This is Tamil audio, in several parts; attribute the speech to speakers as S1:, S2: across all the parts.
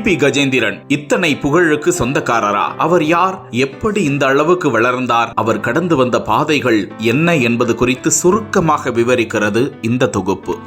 S1: பி. கஜேந்திரன் இத்தனை புகழுக்கு சொந்தக்காரரா? அவர் யார்? எப்படி இந்த அளவுக்கு வளர்ந்தார்? அவர் கடந்து வந்த பாதைகள் என்ன என்பது குறித்து சுருக்கமாக விவரிக்கிறது இந்த தொகுப்பு.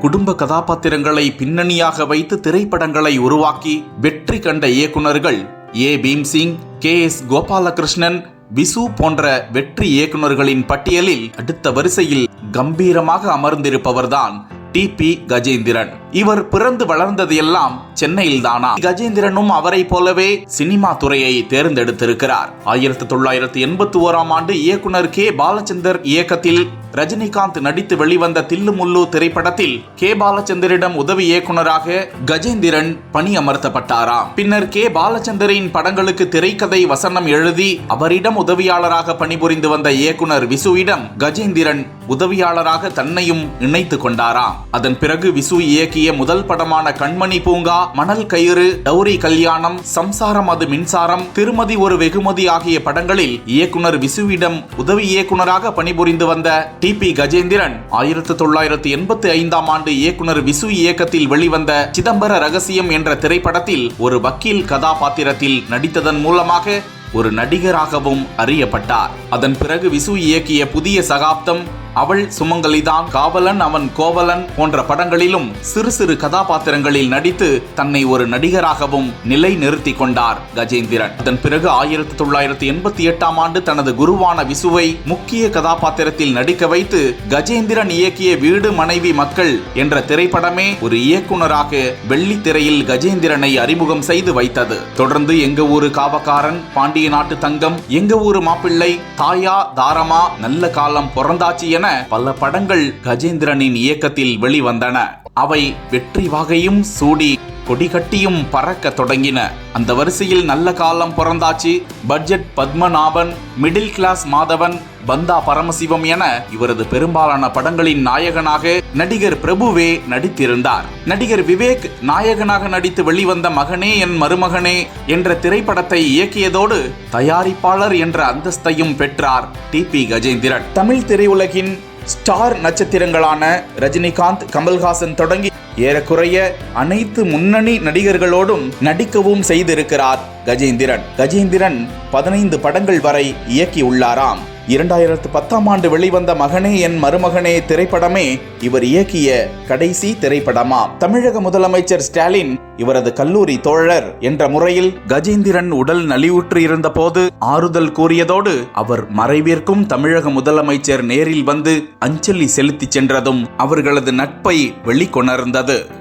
S1: குடும்ப கதாபாத்திரங்களை பின்னணியாக வைத்து திரைப்படங்களை உருவாக்கி வெற்றி கண்ட இயக்குனர்கள் A. Bhimsingh K. S. Gopalakrishnan Visu போன்ற வெற்றி இயக்குனர்களின் பட்டியலில் அடுத்த வரிசையில் கம்பீரமாக அமர்ந்திருப்பவர்தான் டி பி கஜேந்திரன். இவர் பிறந்து வளர்ந்ததையெல்லாம் சென்னையில் தானா கஜேந்திரனும் அவரை போலவே சினிமா துறையை தேர்ந்தெடுத்திருக்கிறார். ஆயிரத்தி தொள்ளாயிரத்தி எண்பத்தி ஓராம் ஆண்டு இயக்குனர் கே. பாலச்சந்தர் இயக்கத்தில் ரஜினிகாந்த் நடித்து வெளிவந்த தில்லுமுல்லு திரைப்படத்தில் கே. பாலச்சந்தரிடம் உதவி இயக்குனராக கஜேந்திரன் பணி அமர்த்தப்பட்டாராம் பின்னர் கே. பாலச்சந்தரின் படங்களுக்கு திரைக்கதை வசனம் எழுதி அவரிடம் உதவியாளராக பணிபுரிந்து வந்த இயக்குனர் விசுவிடம் கஜேந்திரன் உதவியாளராக தன்னையும் இணைத்துக் கொண்டாராம். அதன் பிறகு விசு இயக்கிய முதல் படமான கண்மணி பூங்கா மணல் கயிறு டௌரி கல்யாணம் சம்சாரம் அது மின்சாரம் திருமதி ஒரு வெகுமதி ஆகிய படங்களில் இயக்குனர் விசுவிடம் உதவி இயக்குனராக பணிபுரிந்து வந்த டி பி கஜேந்திரன் ஆயிரத்தி தொள்ளாயிரத்தி எண்பத்தி ஐந்தாம் ஆண்டு இயக்குனர் விசு இயக்கத்தில் வெளிவந்த சிதம்பர ரகசியம் என்ற திரைப்படத்தில் ஒரு வக்கீல் கதாபாத்திரத்தில் நடித்ததன் மூலமாக ஒரு நடிகராகவும் அறியப்பட்டார். அதன் பிறகு விசு இயக்கிய புதிய சகாப்தம் அவள் சுமங்கலிதான். காவலன் அவன் கோவலன் போன்ற படங்களிலும் சிறு சிறு கதாபாத்திரங்களில் நடித்து தன்னை ஒரு நடிகராகவும் நிலை நிறுத்தி கொண்டார் கஜேந்திரன். அதன் பிறகு ஆயிரத்தி தொள்ளாயிரத்தி எண்பத்தி எட்டாம் ஆண்டு தனது குருவான விசுவை முக்கிய கதாபாத்திரத்தில் நடிக்க வைத்து கஜேந்திரன் இயக்கிய வீடு மனைவி மக்கள் என்ற திரைப்படமே ஒரு இயக்குனராக வெள்ளித்திரையில் கஜேந்திரனை அறிமுகம் செய்து வைத்தது. தொடர்ந்து எங்க ஊரு காவக்காரன் பாண்டிய நாட்டு தங்கம் எங்க ஊரு மாப்பிள்ளை தாயா தாரமா நல்ல காலம் பிறந்தாச்சு என பல படங்கள் கஜேந்திரனின் இயக்கத்தில் வெளிவந்தன. அவை வெற்றி வாகையும் சூடி கொடிகட்டியும் பறக்க தொடங்கின. அந்த வரிசையில் நல்ல காலம் பிறந்தாச்சு. Budget Padmanabhan middle class Madhavan Bandha Paramasivam என இவரது பெரும்பாலான படங்களின் நாயகனாக நடிகர் பிரபுவே நடித்திருந்தார். நடிகர் விவேக் நாயகனாக நடித்து வெளிவந்த மகனே என் மருமகனே என்ற திரைப்படத்தை இயக்கியதோடு தயாரிப்பாளர் என்ற அந்தஸ்தையும் பெற்றார் டி. பி. கஜேந்திரன். தமிழ் திரையுலகின் ஸ்டார் நட்சத்திரங்களான ரஜினிகாந்த் கமல்ஹாசன் தொடங்கி ஏறக்குறைய அனைத்து முன்னணி நடிகர்களோடும் நடிக்கவும் செய்திருக்கிறார் கஜேந்திரன். கஜேந்திரன் பதினைந்து படங்கள் வரை இயக்கியுள்ளாராம். இரண்டாயிரத்து பத்தாம் ஆண்டு வெளிவந்த மகனே என் மருமகனே திரைப்படமே இவர் இயக்கிய கடைசி திரைப்படமாம். தமிழக முதலமைச்சர் ஸ்டாலின் இவரது கல்லூரி தோழர் என்ற முறையில் கஜேந்திரன் உடல் நலிவுற்று இருந்த போது ஆறுதல் கூறியதோடு அவர் மறைவிற்கும் தமிழக முதலமைச்சர் நேரில் வந்து அஞ்சலி செலுத்திச் சென்றதும் அவர்களது நட்பை வெளிக்கொணர்ந்தது. கூடாது